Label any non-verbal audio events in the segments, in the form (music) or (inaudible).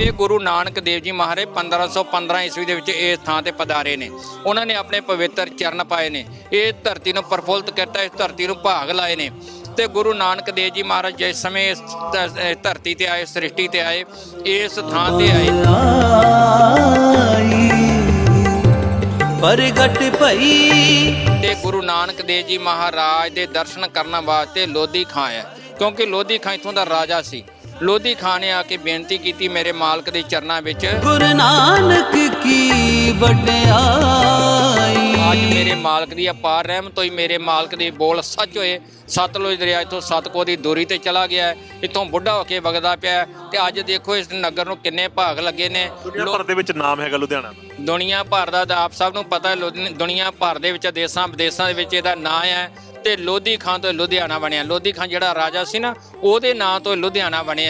ਇਹ ਗੁਰੂ ਨਾਨਕ ਦੇਵ ਜੀ ਮਹਾਰਾਜ 1515 ਈਸਵੀ ਦੇ ਵਿੱਚ ਇਸ ਥਾਂ ਤੇ ਪਧਾਰੇ ਨੇ। ਉਹਨਾਂ ਨੇ ਆਪਣੇ ਪਵਿੱਤਰ ਚਰਨ ਪਾਏ ਨੇ। ਇਹ ਧਰਤੀ ਨੂੰ ਪ੍ਰਫੁੱਲਤ ਕੀਤਾ ਇਸ ਧਰਤੀ ਨੂੰ ਭਾਗ ਲਾਏ ਨੇ। ਤੇ ਗੁਰੂ ਨਾਨਕ ਦੇਵ ਜੀ ਮਹਾਰਾਜ ਜਿਸ ਸਮੇਂ ਇਸ ਧ- ਧਰਤੀ ਤੇ ਆਏ ਸ੍ਰਿਸ਼ਟੀ ਤੇ ਆਏ ਇਸ ਥਾਂ ਤੇ ਆਏ। ਆਈ ਪ੍ਰਗਟ ਭਈ। ਤੇ ਗੁਰੂ ਨਾਨਕ ਦੇਵ ਜੀ ਮਹਾਰਾਜ ਦੇ ਦਰਸ਼ਨ ਕਰਨ ਵਾਸਤੇ ਲੋਧੀ ਖਾਂ ਹੈ ਕਿਉਂਕਿ ਲੋਧੀ ਖਾਂ ਇਥੋਂ ਦਾ ਰਾਜਾ ਸੀ। ਲੋਧੀ ਖਾਂ ਨੇ ਆ ਕੇ ਬੇਨਤੀ ਕੀਤੀ ਮੇਰੇ ਮਾਲਕ ਦੇ ਚਰਨਾਂ ਵਿੱਚ। ਗੁਰੂ ਨਾਨਕ ਕੀ ਵਡਿਆਈ। ਅੱਜ ਮੇਰੇ ਮਾਲਕ ਦੀ ਅਪਾਰ ਰਹਿਮਤ ਹੋਈ ਮੇਰੇ ਮਾਲਕ ਦੇ ਬੋਲ ਸੱਚ ਹੋਏ। ਸਤਲੁਜ ਦਰਿਆ ਇਥੋਂ ਸਤਕੋ ਦੀ ਦੂਰੀ ਤੇ ਚਲਾ ਗਿਆ। ਇੱਥੋਂ ਬੁੱਢਾ ਹੋ ਕੇ ਵਗਦਾ ਪਿਆ ਤੇ ਅੱਜ ਦੇਖੋ ਇਸ ਨਗਰ ਨੂੰ ਕਿੰਨੇ ਭਾਗ ਲੱਗੇ ਨੇ। ਦੁਨੀਆ ਭਰ ਦੇ ਵਿੱਚ ਨਾਮ ਹੈਗਾ ਲੁਧਿਆਣਾ ਦਾ। ਦੁਨੀਆ ਭਰ ਦਾ ਆਪ ਸਭ ਨੂੰ ਪਤਾ ਹੈ ਦੁਨੀਆ ਭਰ ਦੇ ਵਿੱਚ ਦੇਸਾਂ ਵਿਦੇਸਾਂ ਦੇ ਵਿੱਚ ਇਹਦਾ ਨਾਂ ਹੈ ਤੇ ਲੋਧੀ ਖਾਂ ਤੋਂ ਲੁਧਿਆਣਾ ਬਣਿਆ। ਲੋਧੀ ਖਾਂ ਜਿਹੜਾ ਰਾਜਾ ਸੀ ਨਾ ਉਹਦੇ ਨਾਂ ਤੋਂ ਲੁਧਿਆਣਾ ਬਣਿਆ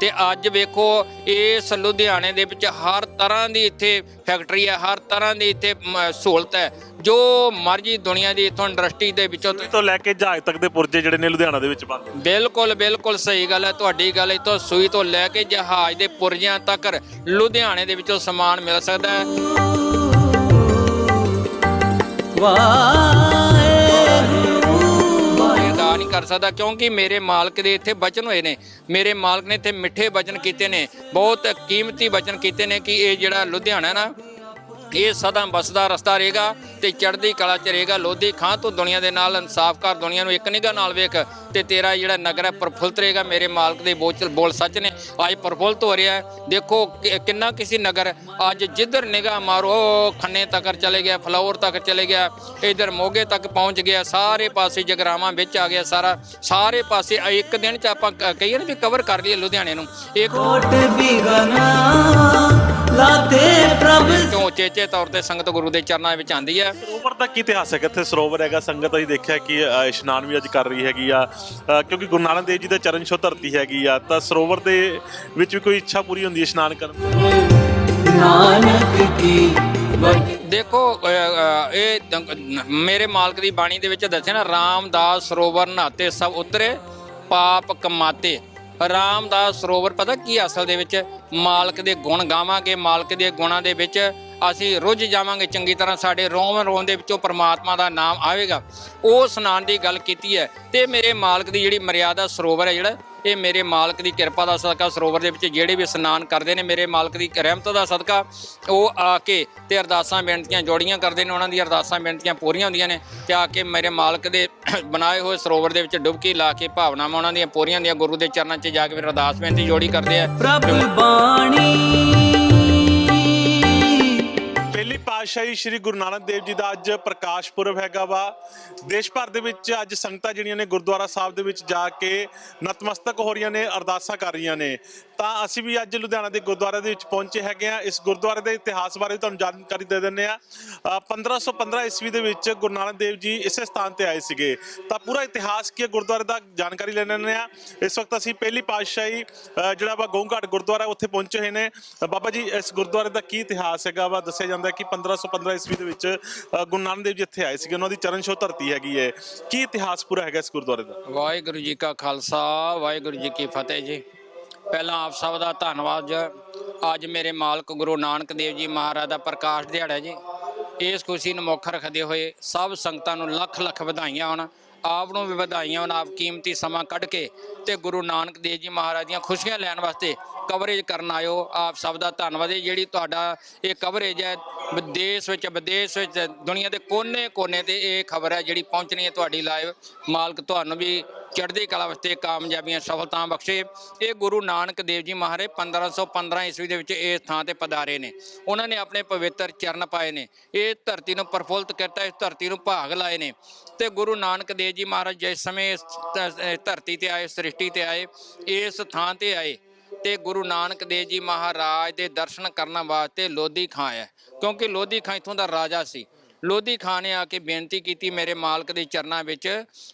ਤੇ ਅੱਜ ਵੇਖੋ ਇਸ ਲੁਧਿਆਣੇ ਦੇ ਵਿੱਚ ਹਰ ਤਰ੍ਹਾਂ ਦੀ ਇੱਥੇ ਫੈਕਟਰੀ ਹੈ ਹਰ ਤਰ੍ਹਾਂ ਦੀ ਇੱਥੇ ਸਹੂਲਤ ਹੈ। ਜੋ ਮਰਜ਼ੀ ਦੁਨੀਆ ਦੀ ਇਥੋਂ ਇੰਡਸਟਰੀ ਦੇ ਵਿੱਚੋਂ ਤੋਂ ਲੈ ਕੇ ਜਹਾਜ਼ ਤੱਕ ਦੇ ਪੁਰਜੇ ਜਿਹੜੇ ਨੇ ਲੁਧਿਆਣਾ ਦੇ ਵਿੱਚ ਬਣਦੇ ਨੇ। ਬਿਲਕੁਲ ਬਿਲਕੁਲ ਸਹੀ ਗੱਲ ਹੈ। ਤੁਹਾਡੀ ਗੱਲ ਇਤੋਂ ਸੂਈ ਤੋਂ ਲੈ ਕੇ ਜਹਾਜ਼ ਦੇ ਪੁਰਜਿਆਂ ਤੱਕ ਲੁਧਿਆਣੇ ਦੇ ਵਿੱਚੋਂ ਸਮਾਨ ਮਿਲ ਸਕਦਾ ਹੈ। ਨਹੀਂ ਕਰ ਸਕਦਾ ਕਿਉਂਕਿ ਮੇਰੇ ਮਾਲਕ ਦੇ ਇੱਥੇ ਬਚਨ ਹੋਏ ਨੇ। ਮੇਰੇ ਮਾਲਕ ਨੇ ਇੱਥੇ ਮਿੱਠੇ ਬਚਨ ਕੀਤੇ ਨੇ। ਬਹੁਤ ਕੀਮਤੀ ਬਚਨ ਕੀਤੇ ਨੇ ਕਿ ਇਹ ਜਿਹੜਾ ਲੁਧਿਆਣਾ ਨਾ ਇਹ ਸਦਾ ਬਸਦਾ ਰਸਤਾ ਰਹੇਗਾ ਤੇ ਚੜ੍ਹਦੀ ਕਲਾ ਚ ਰਹੇਗਾ। ਲੋਧੀ ਖਾਂ ਤੋਂ ਦੁਨੀਆ ਦੇ ਨਾਲ ਇਨਸਾਫ ਕਰ ਦੁਨੀਆ ਨੂੰ ਇੱਕ ਨਿਗਾਹ ਨਾਲ ਵੇਖ ਤੇ ਤੇਰਾ ਜਿਹੜਾ ਨਗਰ ਹੈ ਪ੍ਰਫੁੱਲਤ ਰਹੇਗਾ। ਮੇਰੇ ਮਾਲਕ ਦੇ ਬੋਲ ਬੋਲ ਸੱਚ ਨੇ, ਅੱਜ ਪ੍ਰਫੁੱਲਤ ਹੋ ਰਿਹਾ ਦੇਖੋ ਕਿ- ਕਿੰਨਾ ਕਿਸੇ ਨਗਰ ਅੱਜ ਜਿੱਧਰ ਨਿਗਾਹ ਮਾਰੋ, ਖੰਨੇ ਤੱਕ ਚਲੇ ਗਿਆ, ਫਲੌਰ ਤੱਕ ਚਲੇ ਗਿਆ, ਇਧਰ ਮੋਗੇ ਤੱਕ ਪਹੁੰਚ ਗਿਆ, ਸਾਰੇ ਪਾਸੇ ਜਗਰਾਵਾਂ ਵਿੱਚ ਆ ਗਿਆ ਸਾਰਾ। ਸਾਰੇ ਪਾਸੇ ਇੱਕ ਦਿਨ ਚ ਆਪਾਂ ਕ- ਕਹੀਏ ਨਾ ਵੀ ਕਵਰ ਕਰ ਲਈਏ ਲੁਧਿਆਣੇ ਨੂੰ। ਇੱਕ ਕੋਟ ਬਿਗਨਾ ਲਾਤੇ ਉਚੇਚੇ ਤੌਰ ਤੇ ਸੰਗਤ ਗੁਰੂ ਦੇ ਚਰਨਾਂ ਵਿੱਚ ਆਂਦੀ ਹੈ। ਸਰੋਵਰ ਦਾ ਕੀ ਇਤਿਹਾਸ ਹੈਗਾ ਇੱਥੇ ਸਰੋਵਰ ਹੈਗਾ? ਸੰਗਤ ਅਸੀਂ ਦੇਖਿਆ ਕਿ ਅ, ਇਸ਼ਨਾਨ ਵੀ ਅੱਜ ਕਰ ਰਹੀ ਹੈਗੀ ਆ। ਅ, ਕਿਉਂਕਿ ਗੁਰੂ ਨਾਨਕ ਦੇਵ ਜੀ ਦਾ ਚਰਨ ਛੋਹ ਧਰਤੀ ਹੈਗੀ ਆ ਤਾਂ ਸਰੋਵਰ ਦੇ ਵਿੱਚ ਵੀ ਕੋਈ ਇੱਛਾ ਪੂਰੀ ਹੁੰਦੀ ਹੈ ਇਸ਼ਨਾਨ ਕਰਨ ਦੀ। ਨਾਨਕ ਕੀ ਵਡ ਦੇਖੋ ਅ, ਅ, ਇਹ ਮੇਰੇ ਮਾਲਕ ਦੀ ਬਾਣੀ ਦੇ ਵਿੱਚ ਦੱਸਿਆ ਨਾ ਰਾਮਦਾਸ ਸਰੋਵਰ ਨਹਾਤੇ ਸਭ ਉਤਰੇ ਪਾਪ ਕਮਾਤੇ। ਰਾਮਦਾਸ ਸਰੋਵਰ ਪਤਾ ਕੀ ਅਸਲ ਦੇ ਵਿੱਚ? ਮਾਲਕ ਦੇ ਗੁਣ ਗਾਵਾਂਗੇ ਮਾਲਕ ਦੇ ਗੁਣਾਂ ਦੇ ਵਿੱਚ ਅਸੀਂ ਰੁੱਝ ਜਾਵਾਂਗੇ ਚੰਗੀ ਤਰ੍ਹਾਂ ਸਾਡੇ ਰੋਮ ਰੋਣ ਦੇ ਵਿੱਚੋਂ ਪ੍ਰਮਾਤਮਾ ਦਾ ਨਾਮ ਆਵੇਗਾ। ਉਹ ਇਸ਼ਨਾਨ ਦੀ ਗੱਲ ਕੀਤੀ ਹੈ ਤੇ ਮੇਰੇ ਮਾਲਕ ਦੀ ਜਿਹੜੀ ਮਰਿਆਦਾ ਸਰੋਵਰ ਹੈ ਜਿਹੜਾ, ਇਹ ਮੇਰੇ ਮਾਲਕ ਦੀ ਕਿਰਪਾ ਦਾ ਸਦਕਾ ਸਰੋਵਰ ਦੇ ਵਿੱਚ ਜਿਹੜੇ ਵੀ ਇਸ਼ਨਾਨ ਕਰਦੇ ਨੇ, ਮੇਰੇ ਮਾਲਕ ਦੀ ਰਹਿਮਤ ਦਾ ਸਦਕਾ ਉਹ ਆ ਕੇ ਤੇ ਅਰਦਾਸਾਂ ਬੇਨਤੀਆਂ ਜੋੜੀਆਂ ਕਰਦੇ ਨੇ, ਉਹਨਾਂ ਦੀਆਂ ਅਰਦਾਸਾਂ ਬੇਨਤੀਆਂ ਪੂਰੀਆਂ ਹੁੰਦੀਆਂ ਨੇ ਤੇ ਆ ਕੇ ਮੇਰੇ ਮਾਲਕ ਦੇ (clears throat) ਬਣਾਏ ਹੋਏ ਸਰੋਵਰ ਦੇ ਵਿੱਚ ਡੁਬਕੀ ਲਾ ਕੇ ਭਾਵਨਾਵਾਂ ਉਹਨਾਂ ਦੀਆਂ ਪੂਰੀਆਂ ਹੁੰਦੀਆਂ, ਗੁਰੂ ਦੇ ਚਰਨਾਂ 'ਚ ਜਾ ਕੇ ਫਿਰ ਅਰਦਾਸ ਬੇਨਤੀ ਜੋੜੀ ਕਰਦੇ ਆ। ਪ੍ਰਭ ਬਾਣੀ ਪਾਤਸ਼ਾਹੀ ਸ੍ਰੀ ਗੁਰੂ ਨਾਨਕ ਦੇਵ ਜੀ ਦਾ ਅੱਜ ਪ੍ਰਕਾਸ਼ ਪੁਰਬ ਹੈਗਾ ਵਾ। ਦੇਸ਼ ਭਰ ਦੇ ਵਿੱਚ ਅੱਜ ਸੰਗਤਾਂ ਜਿਹੜੀਆਂ ਨੇ ਗੁਰਦੁਆਰਾ ਸਾਹਿਬ ਦੇ ਵਿੱਚ ਜਾ ਕੇ ਨਤਮਸਤਕ ਹੋ ਰਹੀਆਂ ਨੇ, ਅਰਦਾਸਾਂ ਕਰ ਰਹੀਆਂ ਨੇ। ਤਾਂ ਅਸੀਂ ਵੀ ਅੱਜ ਲੁਧਿਆਣਾ ਦੇ ਗੁਰਦੁਆਰੇ ਦੇ ਵਿੱਚ ਪਹੁੰਚੇ ਹੈਗੇ ਆ ਇਸ ਗੁਰਦੁਆਰੇ ਦੇ ਇਤਿਹਾਸ ਬਾਰੇ ਤੁਹਾਨੂੰ ਜਾਣਕਾਰੀ ਦੇ ਦਿੰਨੇ ਆ 1515 ਈਸਵੀ ਦੇ ਵਿੱਚ ਗੁਰੂ ਨਾਨਕ ਦੇਵ ਜੀ ਇਸੇ ਸਥਾਨ ਤੇ ਆਏ ਸੀਗੇ। ਤਾਂ ਪੂਰਾ ਇਤਿਹਾਸ ਕੀ ਹੈ? ਗੁਰਦੁਆਰੇ ਦਾ ਜਾਣਕਾਰੀ ਲੈਣੇ ਆ ਇਸ ਵਕਤ ਅਸੀਂ ਪਹਿਲੀ ਪਾਤਸ਼ਾਹੀ ਜਿਹੜਾ ਵਾ ਗੋਂਘਾਟ ਗੁਰਦੁਆਰਾ ਉੱਥੇ ਪਹੁੰਚੇ ਹੋਏ ਨੇ। ਬਾਬਾ ਜੀ, ਇਸ ਗੁਰਦੁਆਰੇ ਦਾ ਕੀ ਇਤਿਹਾਸ ਹੈਗਾ ਵਾ? ਦੱਸਿਆ ਜਾਂਦਾ ਕਿ 15 1715 ਈਸਵੀ ਦੇ ਵਿੱਚ ਗੁਰੂ ਨਾਨਕ ਦੇਵ ਜੀ ਇੱਥੇ ਆਏ ਸੀਗੇ। ਉਹਨਾਂ ਦੀ ਚਰਨ ਛੋਹ ਧਰਤੀ ਹੈਗੀ ਹੈ ਕੀ ਇਤਿਹਾਸ ਪੂਰਾ ਹੈਗਾ ਇਸ ਗੁਰਦੁਆਰੇ ਦਾ? ਵਾਹਿਗੁਰੂ ਜੀ ਕਾ ਖਾਲਸਾ, ਵਾਹਿਗੁਰੂ ਜੀ ਕੀ ਫਤਿਹ ਜੀ। ਪਹਿਲਾਂ ਆਪ ਸਭ ਦਾ ਧੰਨਵਾਦ ਜੀ ਅੱਜ ਮੇਰੇ ਮਾਲਕ ਗੁਰੂ ਨਾਨਕ ਦੇਵ ਜੀ ਮਹਾਰਾਜ ਦਾ ਪ੍ਰਕਾਸ਼ ਦਿਹਾੜਾ ਜੀ। ਇਸ ਖੁਸ਼ੀ ਨੂੰ ਮੁੱਖ ਰੱਖਦੇ ਹੋਏ ਸਭ ਸੰਗਤਾਂ ਨੂੰ ਲੱਖ ਲੱਖ ਵਧਾਈਆਂ ਹੋਣ। ਆਪ ਨੂੰ ਵੀ ਵਧਾਈਆਂ ਹੋਣ, ਆਪ ਕੀਮਤੀ ਸਮਾਂ ਕੱਢ ਕੇ ਤੇ ਗੁਰੂ ਨਾਨਕ ਦੇਵ ਜੀ ਮਹਾਰਾਜ ਦੀਆਂ ਖੁਸ਼ੀਆਂ ਲੈਣ ਵਾਸਤੇ ਕਵਰੇਜ ਕਰਨ ਆਇਓ। ਆਪ ਸਭ ਦਾ ਧੰਨਵਾਦ ਹੈ ਜਿਹੜੀ ਤੁਹਾਡਾ ਇਹ ਕਵਰੇਜ ਹੈ ਵਿਦੇਸ਼ ਵਿੱਚ ਵਿਦੇਸ਼ ਵਿੱਚ, ਦੁਨੀਆ ਦੇ ਕੋਨੇ-ਕੋਨੇ ਤੇ ਇਹ ਖਬਰ ਹੈ ਜਿਹੜੀ ਪਹੁੰਚਣੀ ਹੈ ਤੁਹਾਡੀ ਲਾਈਵ ਮਾਲਕ ਤੁਹਾਨੂੰ ਵੀ ਚੜ੍ਹਦੀ ਕਲਾ ਵਾਸਤੇ ਕਾਮਯਾਬੀਆਂ ਸਫਲਤਾਵਾਂ ਬਖਸ਼ੇ। ਇਹ ਗੁਰੂ ਨਾਨਕ ਦੇਵ ਜੀ ਮਹਾਰਾਜ 1515 ਈਸਵੀ ਦੇ ਵਿੱਚ ਇਸ ਥਾਂ ਤੇ ਪਧਾਰੇ ਨੇ। ਉਹਨਾਂ ਨੇ ਆਪਣੇ ਪਵਿੱਤਰ ਚਰਨ ਪਾਏ ਨੇ। ਇਹ ਧਰਤੀ ਨੂੰ ਪ੍ਰਫੁੱਲਤ ਕੀਤਾ, ਇਸ ਧਰਤੀ ਨੂੰ ਭਾਗ ਲਾਏ ਨੇ। ਤੇ ਗੁਰੂ ਨਾਨਕ ਦੇਵ ਜੀ ਮਹਾਰਾਜ ਜਿਸ ਸਮੇਂ ਇਸ ਧਰਤੀ ਤੇ ਆਏ, ਸ੍ਰਿਸ਼ਟੀ ਤੇ ਆਏ, ਇਸ ਥਾਂ ਤੇ ਆਏ ਤੇ ਗੁਰੂ ਨਾਨਕ ਦੇਵ ਜੀ ਮਹਾਰਾਜ ਦੇ ਦਰਸ਼ਨ ਕਰਨ ਵਾਸਤੇ ਲੋਧੀ ਖਾਂ ਹੈ, ਕਿਉਂਕਿ ਲੋਧੀ ਖਾਂ ਇਥੋਂ ਦਾ ਰਾਜਾ ਸੀ। ਲੋਧੀ ਖਾਂ ਨੇ ਆ ਕੇ ਬੇਨਤੀ ਕੀਤੀ ਮੇਰੇ ਮਾਲਕ ਦੇ ਚਰਨਾਂ ਵਿੱਚ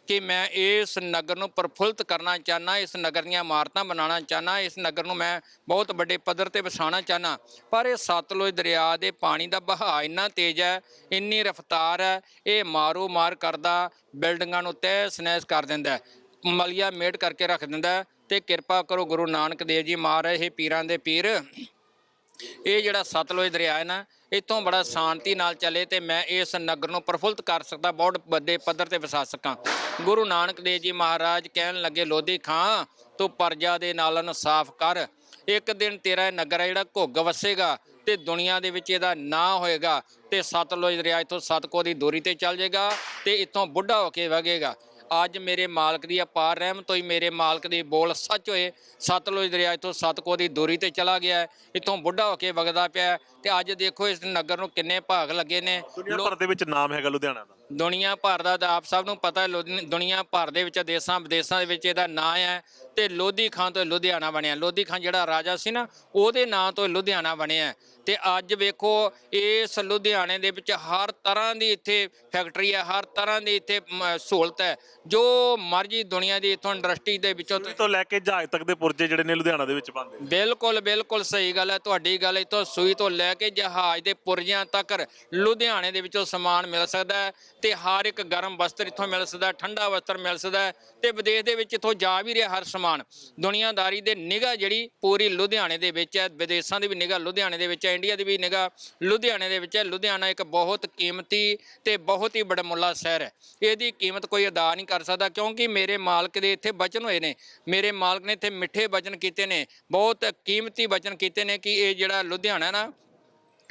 ਕਿ ਮੈਂ ਇਸ ਨਗਰ ਨੂੰ ਪ੍ਰਫੁੱਲਤ ਕਰਨਾ ਚਾਹਨਾ, ਇਸ ਨਗਰ ਦੀਆਂ ਇਮਾਰਤਾਂ ਬਣਾਉਣਾ ਚਾਹਨਾ, ਇਸ ਨਗਰ ਨੂੰ ਮੈਂ ਬਹੁਤ ਵੱਡੇ ਪੱਧਰ ਤੇ ਵਸਾਉਣਾ ਚਾਹਨਾ। ਪਰ ਇਹ ਸਤਲੁਜ ਦਰਿਆ ਦੇ ਪਾਣੀ ਦਾ ਬਹਾਅ ਇੰਨਾ ਤੇਜ਼ ਹੈ, ਇੰਨੀ ਰਫ਼ਤਾਰ ਹੈ, ਇਹ ਮਾਰੋ ਮਾਰ ਕਰਦਾ ਬਿਲਡਿੰਗਾਂ ਨੂੰ ਤਹਿਸ ਨਹਿਸ ਕਰ ਦਿੰਦਾ ਮਲੀਆ ਮੇਟ ਕਰਕੇ ਰੱਖ ਦਿੰਦਾ ਤੇ ਕਿਰਪਾ ਕਰੋ ਗੁਰੂ ਨਾਨਕ ਦੇਵ ਜੀ ਮਹਾਰਾਜ, ਇਹ ਪੀਰਾਂ ਦੇ ਪੀਰ। ਇਹ ਜਿਹੜਾ ਸਤਲੁਜ ਦਰਿਆ ਹੈ ਨਾ ਇਤੋਂ ਬੜਾ ਸ਼ਾਂਤੀ ਨਾਲ ਚੱਲੇ ਤੇ ਮੈਂ ਇਸ ਨਗਰ ਨੂੰ ਪ੍ਰਫੁੱਲਤ ਕਰ ਸਕਦਾ, ਬਹੁਤ ਵੱਡੇ ਪੱਧਰ ਤੇ ਵਸਾ ਸਕਾਂ। ਗੁਰੂ ਨਾਨਕ ਦੇਵ ਜੀ ਮਹਾਰਾਜ ਕਹਿਣ ਲੱਗੇ, ਲੋਧੀ ਖਾਂ, ਤੂੰ ਪਰਜਾ ਦੇ ਨਾਲ ਨੂੰ ਸਾਫ਼ ਕਰ। ਇੱਕ ਦਿਨ ਤੇਰਾ ਨਗਰ ਹੈ ਜਿਹੜਾ ਘੁੱਗ ਵਸੇਗਾ ਤੇ ਦੁਨੀਆ ਦੇ ਵਿੱਚ ਇਹਦਾ ਨਾਂ ਹੋਏਗਾ ਤੇ ਸਤਲੁਜ ਦਰਿਆ ਇਥੋਂ ਸਤਕੋ ਦੀ ਦੂਰੀ ਤੇ ਚੱਲ ਜਾਏਗਾ ਤੇ ਇਥੋਂ ਬੁੱਢਾ ਹੋ ਕੇ ਵਗੇਗਾ। ਅੱਜ ਮੇਰੇ ਮਾਲਕ ਦੀ ਅਪਾਰ ਰਹਿਮਤ ਹੋਈ ਮੇਰੇ ਮਾਲਕ ਦੇ ਬੋਲ ਸੱਚ ਹੋਏ। ਸਤਲੁਜ ਦਰਿਆ ਇਥੋਂ ਸਤਕੋ ਦੀ ਦੂਰੀ ਤੇ ਚਲਾ ਗਿਆ ਹੈ। ਇੱਥੋਂ ਬੁੱਢਾ ਹੋ ਕੇ ਵਗਦਾ ਪਿਆ ਹੈ ਤੇ ਅੱਜ ਦੇਖੋ ਇਸ ਨਗਰ ਨੂੰ ਕਿੰਨੇ ਭਾਗ ਲੱਗੇ ਨੇ। ਦੁਨੀਆ ਭਰ ਦੇ ਵਿੱਚ ਨਾਮ ਹੈਗਾ ਲੁਧਿਆਣਾ ਦਾ। ਦੁਨੀਆ ਭਰ ਦਾ ਤਾਂ ਆਪ ਸਭ ਨੂੰ ਪਤਾ ਹੈ ਦੁਨੀਆ ਭਰ ਦੇ ਵਿੱਚ ਦੇਸ਼ਾਂ ਵਿਦੇਸ਼ਾਂ ਦੇ ਵਿੱਚ ਇਹਦਾ ਨਾਂ ਹੈ ਤੇ ਲੋਧੀ ਖਾਂ ਤੋਂ ਲੁਧਿਆਣਾ ਬਣਿਆ। ਲੋਧੀ ਖਾਂ ਜਿਹੜਾ ਰਾਜਾ ਸੀ ਨਾ ਉਹਦੇ ਨਾਂ ਤੋਂ ਲੁਧਿਆਣਾ ਬਣਿਆ ਤੇ ਅੱਜ ਵੇਖੋ ਇਸ ਲੁਧਿਆਣੇ ਦੇ ਵਿੱਚ ਹਰ ਤਰ੍ਹਾਂ ਦੀ ਇੱਥੇ ਫੈਕਟਰੀ ਹੈ ਹਰ ਤਰ੍ਹਾਂ ਦੀ ਇੱਥੇ ਸਹੂਲਤ ਹੈ। ਜੋ ਮਰਜ਼ੀ ਦੁਨੀਆ ਦੀ ਇਥੋਂ ਇੰਡਸਟਰੀ ਦੇ ਵਿੱਚੋਂ ਤੋਂ ਲੈ ਕੇ ਜਹਾਜ਼ ਤੱਕ ਦੇ ਪੁਰਜੇ ਜਿਹੜੇ ਨੇ ਲੁਧਿਆਣਾ ਦੇ ਵਿੱਚ ਬਣਦੇ ਨੇ। ਬਿਲਕੁਲ ਬਿਲਕੁਲ ਸਹੀ ਗੱਲ ਹੈ। ਤੁਹਾਡੀ ਗੱਲ ਇਤੋਂ ਸੂਈ ਤੋਂ ਲੈ ਕੇ ਜਹਾਜ਼ ਦੇ ਪੁਰਜਿਆਂ ਤੱਕ ਲੁਧਿਆਣੇ ਦੇ ਵਿੱਚੋਂ ਸਮਾਨ ਮਿਲ ਸਕਦਾ ਹੈ ਤੇ ਹਰ ਇੱਕ ਗਰਮ ਵਸਤਰ ਇੱਥੋਂ ਮਿਲ ਸਕਦਾ ਠੰਡਾ ਵਸਤਰ ਮਿਲ ਸਕਦਾ ਤੇ ਵਿਦੇਸ਼ ਦੇ ਵਿੱਚ ਇੱਥੋਂ ਜਾ ਵੀ ਰਿਹਾ ਹਰ ਸਮਾਨ। ਦੁਨੀਆਦਾਰੀ ਦੇ ਨਿਗਾਹ ਜਿਹੜੀ ਪੂਰੀ ਲੁਧਿਆਣੇ ਦੇ ਵਿੱਚ ਹੈ ਵਿਦੇਸ਼ਾਂ ਦੀ ਵੀ ਨਿਗਾਹ ਲੁਧਿਆਣੇ ਦੇ ਵਿੱਚ ਹੈ ਇੰਡੀਆ ਦੀ ਵੀ ਨਿਗਾ ਲੁਧਿਆਣੇ ਦੇ ਵਿੱਚ ਹੈ। ਲੁਧਿਆਣਾ ਇੱਕ ਬਹੁਤ ਕੀਮਤੀ ਤੇ ਬਹੁਤ ਹੀ ਬੜਮੁੱਲਾ ਸ਼ਹਿਰ ਹੈ। ਇਹਦੀ ਕੀਮਤ ਕੋਈ ਅਦਾ ਨਹੀਂ ਕਰ ਸਕਦਾ ਕਿਉਂਕਿ ਮੇਰੇ ਮਾਲਕ ਦੇ ਇੱਥੇ ਬਚਨ ਹੋਏ ਨੇ। ਮੇਰੇ ਮਾਲਕ ਨੇ ਇੱਥੇ ਮਿੱਠੇ ਬਚਨ ਕੀਤੇ ਨੇ, ਬਹੁਤ ਕੀਮਤੀ ਬਚਨ ਕੀਤੇ ਨੇ ਕਿ ਇਹ ਜਿਹੜਾ ਲੁਧਿਆਣਾ ਨਾ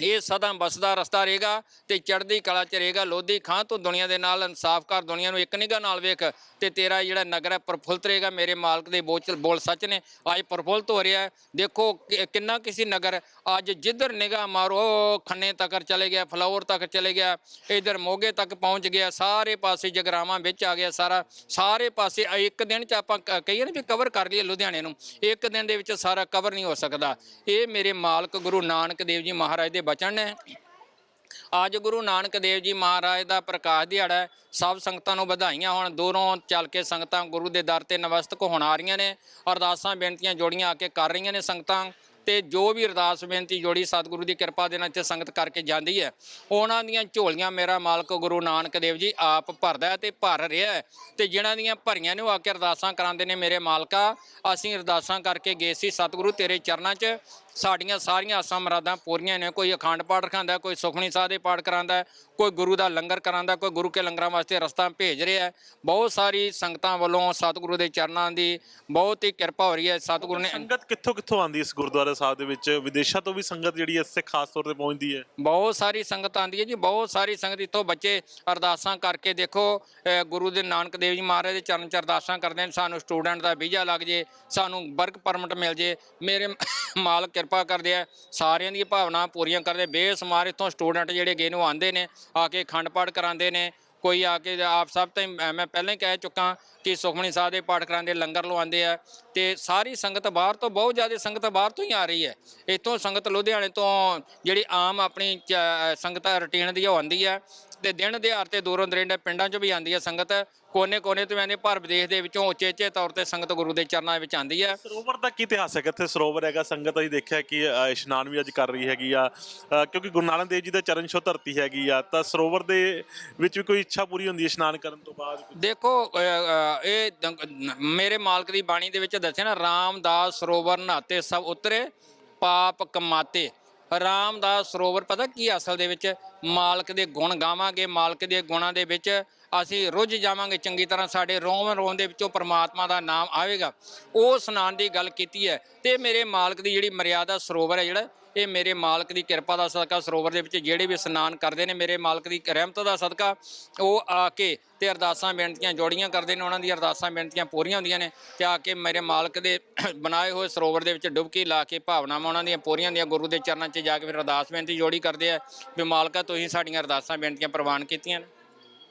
ਇਹ ਸਦਾ ਬਸਦਾ ਰਸਤਾ ਰਹੇਗਾ ਤੇ ਚੜ੍ਹਦੀ ਕਲਾ ਚ ਰਹੇਗਾ, ਲੋਧੀ ਖਾਂ ਤੋਂ ਦੁਨੀਆ ਦੇ ਨਾਲ ਇਨਸਾਫ ਕਰ ਦੁਨੀਆ ਨੂੰ ਇੱਕ ਨਿਗਾਹ ਨਾਲ ਵੇਖ ਤੇ ਤੇਰਾ ਜਿਹੜਾ ਨਗਰ ਹੈ ਪ੍ਰਫੁੱਲਤ ਰਹੇਗਾ। ਮੇਰੇ ਮਾਲਕ ਦੇ ਬੋਲ ਬੋਲ ਸੱਚ ਨੇ, ਅੱਜ ਪ੍ਰਫੁੱਲਤ ਹੋ ਰਿਹਾ ਦੇਖੋ ਕਿ- ਕਿੰਨਾ ਕਿਸੇ ਨਗਰ ਅੱਜ ਜਿੱਧਰ ਨਿਗਾਹ ਮਾਰੋ ਖੰਨੇ ਤੱਕ ਚਲੇ ਗਿਆ ਫਲਾਵਰ ਤੱਕ ਚਲੇ ਗਿਆ, ਇਧਰ ਮੋਗੇ ਤੱਕ ਪਹੁੰਚ ਗਿਆ, ਸਾਰੇ ਪਾਸੇ ਜਗਰਾਵਾਂ ਵਿੱਚ ਆ ਗਿਆ ਸਾਰਾ, ਸਾਰੇ ਪਾਸੇ ਇੱਕ ਦਿਨ ਚ ਆਪਾਂ ਕ- ਕਹੀਏ ਨਾ ਵੀ ਕਵਰ ਕਰ ਲਈਏ ਲੁਧਿਆਣੇ ਨੂੰ, ਇੱਕ ਦਿਨ ਦੇ ਵਿੱਚ ਸਾਰਾ ਕਵਰ ਨਹੀਂ ਹੋ ਸਕਦਾ। ਇਹ ਮੇਰੇ ਮਾਲਕ ਗੁਰੂ ਨਾਨਕ ਦੇਵ ਜੀ ਮਹਾਰਾਜ ਦੇ ਬਚਨ ਨੇ। ਅੱਜ ਗੁਰੂ ਨਾਨਕ ਦੇਵ ਜੀ ਮਹਾਰਾਜ ਦਾ ਪ੍ਰਕਾਸ਼ ਦਿਹਾੜਾ ਹੈ। ਸਭ ਸੰਗਤਾਂ ਨੂੰ ਵਧਾਈਆਂ ਹੋਣ। ਦੂਰੋਂ ਚੱਲ ਕੇ ਸੰਗਤਾਂ ਗੁਰੂ ਦੇ ਦਰ ਤੇ ਨਮਸਤਕ ਹੋਣ ਆ ਰਹੀਆਂ ਨੇ। ਅਰਦਾਸਾਂ, ਬੇਨਤੀਆਂ, ਜੋੜੀਆਂ ਆ ਕੇ ਕਰ ਰਹੀਆਂ ਨੇ ਸੰਗਤਾਂ। ਤੇ ਜੋ ਵੀ ਅਰਦਾਸ, ਬੇਨਤੀ, ਜੋੜੀ ਸਤਿਗੁਰੂ ਦੀ ਕਿਰਪਾ ਦੇ ਨਾਲ ਇੱਥੇ ਸੰਗਤ ਕਰਕੇ ਜਾਂਦੀ ਹੈ। ਉਹਨਾਂ ਦੀਆਂ ਝੋਲੀਆਂ ਮੇਰਾ ਮਾਲਕ ਗੁਰੂ ਨਾਨਕ ਦੇਵ ਜੀ ਆਪ ਭਰਦਾ ਹੈ ਤੇ ਭਰ ਰਿਹਾ ਹੈ। ਤੇ ਜਿਨ੍ਹਾਂ ਦੀਆਂ ਭਰੀਆਂ ਨੇ ਉਹ ਆ ਕੇ ਅਰਦਾਸਾਂ ਕਰਾਉਂਦੇ ਨੇ ਮੇਰੇ ਮਾਲਕਾ। ਅਸੀਂ ਅਰਦਾਸਾਂ ਕਰਕੇ ਗਏ ਸੀ ਸਤਿਗੁਰੂ ਤੇਰੇ ਚਰਨਾਂ 'ਚ। ਸਾਡੀਆਂ ਸਾਰੀਆਂ ਆਸਾਂ ਮੁਰਾਦਾਂ ਪੂਰੀਆਂ ਨੇ। ਕੋਈ ਅਖੰਡ ਪਾਠ ਰਖਾਉਂਦਾ ਕੋਈ ਸੁਖਣੀ ਸਾਹਿਬ ਦੇ ਪਾਠ ਕਰਾਉਂਦਾ ਕੋਈ ਗੁਰੂ ਦਾ ਲੰਗਰ ਕਰਾਉਂਦਾ ਕੋਈ ਗੁਰੂ ਕੇ ਲੰਗਰਾਂ ਵਾਸਤੇ ਰਸਤਾ ਭੇਜ ਰਿਹਾ ਬਹੁਤ ਸਾਰੀ ਸੰਗਤਾਂ ਵੱਲੋਂ ਸਤਿਗੁਰੂ ਦੇ ਚਰਨਾਂ ਦੀ ਬਹੁਤ ਹੀ ਕਿਰਪਾ ਹੋ ਰਹੀ ਹੈ। ਸਤਿਗੁਰੂ ਨੇ ਸੰਗਤ ਕਿੱਥੋਂ ਕਿੱਥੋਂ ਆਉਂਦੀ ਇਸ ਗੁਰਦੁਆਰਾ ਸਾਹਿਬ ਦੇ ਵਿੱਚ? ਵਿਦੇਸ਼ਾਂ ਤੋਂ ਵੀ ਸੰਗਤ ਜਿਹੜੀ ਇੱਥੇ ਖਾਸ ਤੌਰ ਤੇ ਪਹੁੰਚਦੀ ਹੈ। ਬਹੁਤ ਸਾਰੀ ਸੰਗਤ ਆਂਦੀ ਹੈ ਜੀ ਬਹੁਤ ਸਾਰੀ ਸੰਗਤ ਇੱਥੋਂ ਬੱਚੇ ਅਰਦਾਸਾਂ ਕਰਕੇ ਦੇਖੋ ਗੁਰੂ ਦੇ ਨਾਨਕ ਦੇਵ ਜੀ ਮਹਾਰਾਜ ਦੇ ਚਰਨ ਚ ਅਰਦਾਸਾਂ ਕਰਦੇ ਨੇ ਸਾਨੂੰ ਸਟੂਡੈਂਟ ਦਾ ਵੀਜ਼ਾ ਲੱਗ ਜੇ ਸਾਨੂੰ ਵਰਕ ਪਰਮਿਟ ਮਿਲ ਜੇ ਮੇਰੇ ਮਾਲਕ ਕਿਰਪਾ ਕਰਦੇ ਆ। ਸਾਰਿਆਂ ਦੀਆਂ ਭਾਵਨਾ ਪੂਰੀਆਂ ਕਰਦੇ। ਬੇਸਮਾਰ ਇੱਥੋਂ ਸਟੂਡੈਂਟ ਜਿਹੜੇ ਗਏ ਨੂੰ ਆਉਂਦੇ ਨੇ, ਆ ਕੇ ਖੰਡ ਪਾਠ ਕਰਾਉਂਦੇ ਨੇ। ਕੋਈ ਆ ਕੇ ਆਪ ਸਭ ਤੋਂ ਹੀ- ਮੈਂ ਪਹਿਲਾਂ ਹੀ ਕਹਿ ਚੁੱਕਾ ਕਿ ਸੁਖਮਣੀ ਸਾਹਿਬ ਦੇ ਪਾਠ ਕਰਾਉਂਦੇ, ਲੰਗਰ ਲਵਾਉਂਦੇ ਆ। ਤੇ ਸਾਰੀ ਸੰਗਤ ਬਾਹਰ ਤੋਂ, ਬਹੁਤ ਜ਼ਿਆਦਾ ਸੰਗਤ ਬਾਹਰ ਤੋਂ ਹੀ ਆ ਰਹੀ ਹੈ। ਇੱਥੋਂ ਸੰਗਤ ਲੁਧਿਆਣੇ ਤੋਂ ਜਿਹੜੀ ਆਮ ਆਪਣੀ ਚ- ਸੰਗਤ ਰੁਟੀਨ ਦੀ ਉਹ ਆਉਂਦੀ ਹੈ ਤੇ ਦਿਨ ਦਿਹਾੜ ਤੇ ਦੂਰੋਂ ਦਰੇਂਡੇ ਪਿੰਡਾਂ 'ਚ ਵੀ ਆਉਂਦੀ ਹੈ ਸੰਗਤ। ਕੋਨੇ ਕੋਨੇ ਤੋਂ ਆਉਂਦੇ ਪਰ ਵਿਦੇਸ਼ ਦੇ ਵਿੱਚੋਂ ਉਚੇਚੇ ਤੌਰ ਤੇ ਸੰਗਤ ਗੁਰੂ ਦੇ ਚਰਨਾਂ ਵਿੱਚ ਆਉਂਦੀ ਹੈ। ਸਰੋਵਰ ਦਾ ਕੀ ਇਤਿਹਾਸ ਹੈਗਾ ਇੱਥੇ ਸਰੋਵਰ ਹੈਗਾ? ਸੰਗਤ ਅਸੀਂ ਦੇਖਿਆ ਕਿ ਅ, ਇਸ਼ਨਾਨ ਵੀ ਅੱਜ ਕਰ ਰਹੀ ਹੈਗੀ ਆ। ਅ, ਕਿਉਂਕਿ ਗੁਰੂ ਨਾਨਕ ਦੇਵ ਜੀ ਦਾ ਚਰਨ ਛੋਹ ਧਰਤੀ ਹੈਗੀ ਆ ਤਾਂ ਸਰੋਵਰ ਦੇ ਵਿੱਚ ਵੀ ਕੋਈ ਇੱਛਾ ਪੂਰੀ ਹੁੰਦੀ ਹੈ ਇਸ਼ਨਾਨ ਕਰਨ ਤੋਂ ਬਾਅਦ? ਦੇਖੋ ਅ, ਅ, ਇਹ ਦੰ- ਮੇਰੇ ਮਾਲਕ ਦੀ ਬਾਣੀ ਦੇ ਵਿੱਚ ਦੱਸਿਆ ਨਾ ਰਾਮਦਾਸ ਸਰੋਵਰ ਨਹਾਤੇ ਸਭ ਉਤਰੇ ਪਾਪ ਕਮਾਤੇ। ਰਾਮਦਾਸ ਸਰੋਵਰ ਪਤਾ ਕੀ ਅਸਲ ਦੇ ਵਿੱਚ ਮਾਲਕ ਦੇ ਗੁਣ ਗਾਵਾਂਗੇ, ਮਾਲਕ ਦੇ ਗੁਣਾਂ ਦੇ ਵਿੱਚ ਅਸੀਂ ਰੁੱਝ ਜਾਵਾਂਗੇ। ਚੰਗੀ ਤਰ੍ਹਾਂ ਸਾਡੇ ਰੋਮ ਰੋਮ ਦੇ ਵਿੱਚੋਂ ਪ੍ਰਮਾਤਮਾ ਦਾ ਨਾਮ ਆਵੇਗਾ। ਉਹ ਇਸ਼ਨਾਨ ਦੀ ਗੱਲ ਕੀਤੀ ਹੈ ਤੇ ਮੇਰੇ ਮਾਲਕ ਦੀ ਜਿਹੜੀ ਮਰਿਆਦਾ ਸਰੋਵਰ ਹੈ ਜਿਹੜਾ, ਇਹ ਮੇਰੇ ਮਾਲਕ ਦੀ ਕਿਰਪਾ ਦਾ ਸਦਕਾ ਸਰੋਵਰ ਦੇ ਵਿੱਚ ਜਿਹੜੇ ਵੀ ਇਸ਼ਨਾਨ ਕਰਦੇ ਨੇ, ਮੇਰੇ ਮਾਲਕ ਦੀ ਰਹਿਮਤ ਦਾ ਸਦਕਾ, ਉਹ ਆ ਕੇ ਤੇ ਅਰਦਾਸਾਂ ਬੇਨਤੀਆਂ ਜੋੜੀਆਂ ਕਰਦੇ ਨੇ, ਉਹਨਾਂ ਦੀਆਂ ਅਰਦਾਸਾਂ ਬੇਨਤੀਆਂ ਪੂਰੀਆਂ ਹੁੰਦੀਆਂ ਨੇ ਤੇ ਆ ਕੇ ਮੇਰੇ ਮਾਲਕ ਦੇ (clears throat) ਬਣਾਏ ਹੋਏ ਸਰੋਵਰ ਦੇ ਵਿੱਚ ਡੁਬਕੀ ਲਾ ਕੇ ਭਾਵਨਾਵਾਂ ਉਹਨਾਂ ਦੀਆਂ ਪੂਰੀਆਂ ਹੁੰਦੀਆਂ। ਗੁਰੂ ਦੇ ਚਰਨਾਂ 'ਚ ਜਾ ਕੇ ਫਿਰ ਅਰਦਾਸ ਬੇਨਤੀ ਜੋੜੀ ਕਰਦੇ ਆ ਵੀ ਮਾਲਕਾ ਤੁਸੀਂ ਸਾਡੀਆਂ ਅਰਦਾਸਾਂ ਬੇਨਤੀਆਂ ਪ੍ਰਵਾਨ ਕੀਤੀਆਂ ਨੇ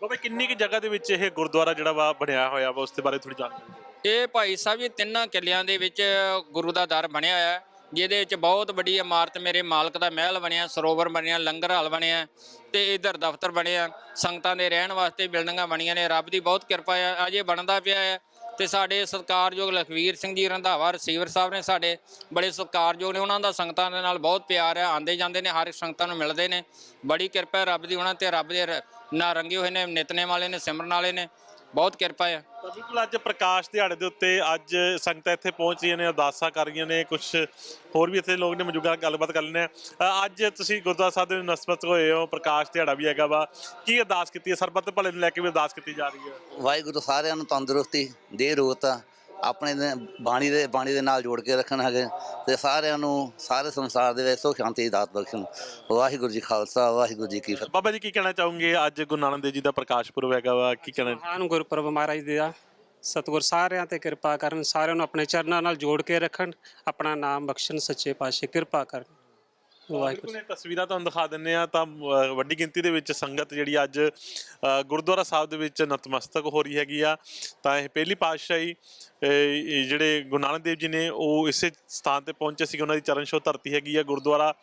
ਬਾਬਾ ਕਿੰਨੀ ਕਿ ਜਗ੍ਹਾ ਦੇ ਵਿੱਚ ਇਹ ਗੁਰਦੁਆਰਾ ਜਿਹੜਾ ਵਾ ਬਣਿਆ ਹੋਇਆ ਵਾ ਉਸ ਦੇ ਬਾਰੇ ਥੋੜੀ ਜਾਣਕਾਰੀ ਦਿਓ। ਇਹ ਭਾਈ ਸਾਹਿਬ ਇਹ ਤਿੰਨਾਂ ਕਿੱਲਿਆਂ ਦੇ ਵਿੱਚ ਗੁਰੂ ਦਾ ਦਰ ਬਣਿਆ ਹੋਇਆ ਹੈ, ਜਿਹਦੇ ਵਿੱਚ ਬਹੁਤ ਵੱਡੀ ਇਮਾਰਤ ਮੇਰੇ ਮਾਲਕ ਦਾ ਮਹਿਲ ਬਣਿਆ ਸਰੋਵਰ ਬਣਿਆ ਲੰਗਰ ਹਾਲ ਬਣਿਆ ਤੇ ਇਧਰ ਦਫ਼ਤਰ ਬਣਿਆ ਸੰਗਤਾਂ ਦੇ ਰਹਿਣ ਵਾਸਤੇ ਬਿਲਡਿੰਗਾਂ ਬਣੀਆਂ ਨੇ ਰੱਬ ਦੀ ਬਹੁਤ ਕਿਰਪਾ ਹੈ ਅਜੇ ਬਣਦਾ ਪਿਆ ਹੈ ਤੇ ਸਾਡੇ ਸਤਿਕਾਰਯੋਗ ਲਖਵੀਰ ਸਿੰਘ ਜੀ ਰੰਧਾਵਾ, ਰਸੀਵਰ ਸਾਹਿਬ ਨੇ ਸਾਡੇ ਬੜੇ ਸਤਿਕਾਰਯੋਗ ਨੇ। ਉਹਨਾਂ ਦਾ ਸੰਗਤਾਂ ਦੇ ਨਾਲ ਬਹੁਤ ਪਿਆਰ ਹੈ। ਆਂਦੇ ਜਾਂਦੇ ਨੇ, ਹਰ ਇੱਕ ਸੰਗਤਾਂ ਨੂੰ ਮਿਲਦੇ ਨੇ। ਬੜੀ ਕਿਰਪਾ ਰੱਬ ਦੀ ਉਹਨਾਂ ਤੇ। ਰੱਬ ਦੇ ਰ- ਨਾਲ ਰੰਗੇ ਹੋਏ ਨੇ, ਨਿਤਨੇਮ ਵਾਲੇ ਨੇ, ਸਿਮਰਨ ਵਾਲੇ ਨੇ। ਬਹੁਤ ਕਿਰਪਾ ਆ। ਬਿਲਕੁਲ ਅੱਜ ਪ੍ਰਕਾਸ਼ ਦਿਹਾੜੇ ਦੇ ਉੱਤੇ ਅੱਜ ਸੰਗਤਾਂ ਇੱਥੇ ਪਹੁੰਚ ਰਹੀਆਂ ਨੇ ਅਰਦਾਸਾਂ ਕਰ ਰਹੀਆਂ ਨੇ ਕੁਝ ਹੋਰ ਵੀ ਇੱਥੇ ਲੋਕ ਨੇ ਮੌਜੂਦਾ ਗੱਲਬਾਤ ਕਰ ਅ, ਅੱਜ ਤੁਸੀਂ ਗੁਰਦੁਆਰਾ ਸਾਹਿਬ ਦੇ ਨਸਬਤ ਹੋਏ ਹੋ ਪ੍ਰਕਾਸ਼ ਦਿਹਾੜਾ ਵੀ ਹੈਗਾ ਵਾ। ਕੀ ਅਰਦਾਸ ਕੀਤੀ ਹੈ? ਸਰਬੱਤ ਭਲੇ ਨੂੰ ਲੈ ਕੇ ਵੀ ਅਰਦਾਸ ਕੀਤੀ ਜਾ ਰਹੀ ਹੈ। ਵਾਹਿਗੁਰੂ ਸਾਰਿਆਂ ਨੂੰ ਤੰਦਰੁਸਤੀ ਦੇ ਰੋਤ ਆਪਣੇ ਦੇ ਬਾਣੀ ਦੇ ਬਾਣੀ ਦੇ ਨਾਲ ਜੋੜ ਕੇ ਰੱਖਣ ਹੈਗੇ। ਤੇ ਸਾਰਿਆਂ ਨੂੰ ਸਾਰੇ ਸੰਸਾਰ ਦੇ ਵਿੱਚ ਸੁਖ ਸ਼ਾਂਤੀ ਦੀ ਦਾਤ ਬਖਸ਼ਣ। ਵਾਹਿਗੁਰੂ ਜੀ ਖਾਲਸਾ ਵਾਹਿਗੁਰੂ ਜੀ ਕੀ ਫਤਿਹ। ਬਾਬਾ ਜੀ ਕੀ ਕਹਿਣਾ ਚਾਹੋਗੇ? ਅੱਜ ਗੁਰੂ ਨਾਨਕ ਦੇਵ ਜੀ ਦਾ ਪ੍ਰਕਾਸ਼ ਪੁਰਬ ਹੈਗਾ ਵਾ ਕੀ ਕਹਿਣਾ? ਮਹਾਨ ਗੁਰਪੁਰਬ ਮਹਾਰਾਜ ਜੀ ਦਾ। ਸਤਿਗੁਰ ਸਾਰਿਆਂ ਤੇ ਕਿਰਪਾ ਕਰਨ ਸਾਰਿਆਂ ਨੂੰ ਆਪਣੇ ਚਰਨਾਂ ਨਾਲ ਜੋੜ ਕੇ ਰੱਖਣ ਆਪਣਾ ਨਾਮ ਬਖਸ਼ਣ ਸੱਚੇ ਪਾਤਸ਼ਾਹ ਕਿਰਪਾ ਕਰਨ। ਵਾਹਿਗੁਰੂ। ਇਹ ਤਸਵੀਰਾਂ ਤੁਹਾਨੂੰ ਦਿਖਾ ਦਿੰਨੇ ਆ ਤਾਂ ਵੱਡੀ ਗਿਣਤੀ ਦੇ ਵਿੱਚ ਸੰਗਤ ਜਿਹੜੀ ਅੱਜ ਗੁਰਦੁਆਰਾ ਸਾਹਿਬ ਦੇ ਵਿੱਚ ਨਤਮਸਤਕ ਹੋ ਰਹੀ ਹੈਗੀ ਆ। ਤਾਂ ਇਹ ਪਹਿਲੀ ਪਾਤਸ਼ਾਹੀ ਜਿਹੜੇ ਗੁਰੂ ਨਾਨਕ ਦੇਵ ਜੀ ਨੇ ਉਹ ਇਸੇ ਸਥਾਨ ਤੇ ਪਹੁੰਚੇ ਸੀ ਉਹਨਾਂ ਦੀ ਚਰਨ ਛੋਹ ਧਰਤੀ ਹੈਗੀ ਆ ਗੁਰਦੁਆਰਾ।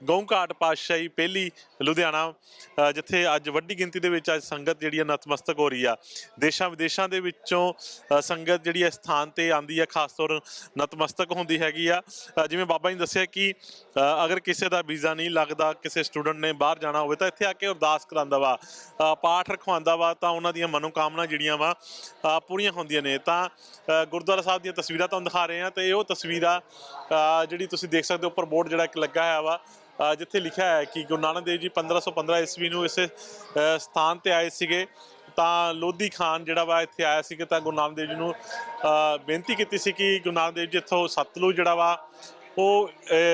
ਅ, ਘਾਟ ਪਾਤਸ਼ਾਹੀ ਪਹਿਲੀ ਲੁਧਿਆਣਾ ਜਿੱਥੇ ਅੱਜ ਵੱਡੀ ਗਿਣਤੀ ਦੇ ਵਿੱਚ ਅੱਜ ਸੰਗਤ ਜਿਹੜੀ ਆ ਨਤਮਸਤਕ ਹੋ ਰਹੀ ਆ। ਦੇਸ਼ਾਂ ਵਿਦੇਸ਼ਾਂ ਦੇ ਵਿੱਚੋਂ ਸੰਗਤ ਜਿਹੜੀ ਇਸ ਸਥਾਨ ਤੇ ਆਂਦੀ ਆ ਖਾਸ ਤੌਰ ਨਤਮਸਤਕ ਹੁੰਦੀ ਹੈਗੀ ਆ। ਜਿਵੇਂ ਬਾਬਾ ਜੀ ਨੇ ਦੱਸਿਆ ਕਿ ਅਗਰ ਕਿਸੇ ਦਾ ਵੀਜ਼ਾ ਨਹੀਂ ਲੱਗਦਾ ਕਿਸੇ ਸਟੂਡੈਂਟ ਨੇ ਬਾਹਰ ਜਾਣਾ ਹੋਵੇ ਤਾਂ ਇੱਥੇ ਆ ਕੇ ਅਰਦਾਸ ਕਰਾਉਂਦਾ ਵਾ। ਪਾਠ ਰਖਵਾਉਂਦਾ ਵਾ ਤਾਂ ਉਹਨਾਂ ਦੀਆਂ ਮਨੋਕਾਮਨਾ ਜਿਹੜੀਆਂ ਵਾ ਪੂਰੀਆਂ ਹੁੰਦੀਆਂ ਨੇ। ਤਾਂ ਗੁਰਦੁਆਰਾ ਸਾਹਿਬ ਦੀਆਂ ਤਸਵੀਰਾਂ ਤੁਹਾਨੂੰ ਦਿਖਾ ਰਹੇ ਹਾਂ ਤੇ ਉਹ ਤਸਵੀਰਾਂ ਜਿਹੜੀ ਤੁਸੀਂ ਦੇਖ ਸਕਦੇ ਹੋ ਉੱਪਰ ਬੋਰਡ ਜਿਹੜਾ ਇੱਕ ਲੱਗਾ ਹੋਇਆ ਵਾ ਜਿੱਥੇ ਲਿਖਿਆ ਹੈ ਕਿ ਗੁਰੂ ਨਾਨਕ ਦੇਵ ਜੀ 1515 ਈਸਵੀ ਨੂੰ ਇਸੇ ਸਥਾਨ ਤੇ ਆਏ ਸੀਗੇ। ਤਾਂ ਲੋਧੀ ਖਾਨ ਜਿਹੜਾ ਵਾ ਇੱਥੇ ਆਇਆ ਸੀ ਕਿ ਤਾਂ ਗੁਰੂ ਨਾਨਕ ਦੇਵ ਜੀ ਨੂੰ ਬੇਨਤੀ ਕੀਤੀ ਸੀ ਕਿ ਗੁਰੂ ਨਾਨਕ ਦੇਵ ਜੀ ਇੱਥੋਂ ਸਤਲੁਜ ਜਿਹੜਾ ਵਾ, ਉਹ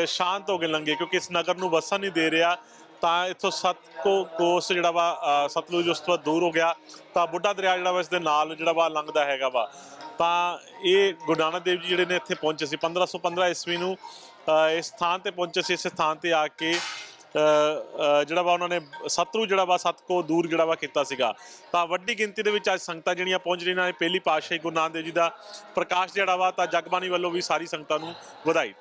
ਸ਼ਾਂਤ ਹੋ ਕੇ ਲੰਘੇ, ਕਿਉਂਕਿ ਇਸ ਨਗਰ ਨੂੰ ਵਸਣ ਨਹੀਂ ਦੇ ਰਿਹਾ। ਤਾਂ ਇੱਥੋਂ ਸੱਤ ਕੋ ਕੋਸ ਜਿਹੜਾ ਵਾ ਸਤਲੁਜ ਉਸ ਤੋਂ ਬਾਅਦ ਦੂਰ ਹੋ ਗਿਆ। ਤਾਂ ਬੁੱਢਾ ਦਰਿਆ ਜਿਹੜਾ ਵਾ, ਇਸ ਦੇ ਨਾਲ ਜਿਹੜਾ ਵਾ ਲੰਘਦਾ ਹੈਗਾ ਵਾ। ਤਾਂ ਇਹ ਗੁਰੂ ਨਾਨਕ ਦੇਵ ਜੀ ਜਿਹੜੇ ਨੇ ਇੱਥੇ ਪਹੁੰਚੇ ਸੀ 1515 ਈਸਵੀ ਨੂੰ। ਇਸ ਸਥਾਨ ਤੇ ਪਹੁੰਚੇ ਸੀ, ਇਸ ਸਥਾਨ ਤੇ ਆ ਕੇ ਜਿਹੜਾ ਵਾ ਉਹਨਾਂ ਨੇ ਸਤਲੁਜ ਜਿਹੜਾ ਵਾ, ਸੱਤ ਕੋ ਦੂਰ ਜਿਹੜਾ ਵਾ ਕੀਤਾ ਸੀਗਾ। ਤਾਂ ਵੱਡੀ ਗਿਣਤੀ ਦੇ ਵਿੱਚ ਅੱਜ ਸੰਗਤਾਂ ਜਿਹੜੀਆਂ ਪਹੁੰਚ ਰਹੀਆਂ ਨੇ, ਪਹਿਲੀ ਪਾਤਸ਼ਾਹੀ ਗੁਰੂ ਨਾਨਕ ਦੇਵ ਜੀ ਦਾ ਪ੍ਰਕਾਸ਼ ਜਿਹੜਾ ਵਾ, ਤਾਂ ਜਗਬਾਣੀ ਵੱਲੋਂ ਵੀ ਸਾਰੀ ਸੰਗਤਾਂ ਨੂੰ ਵਧਾਈ।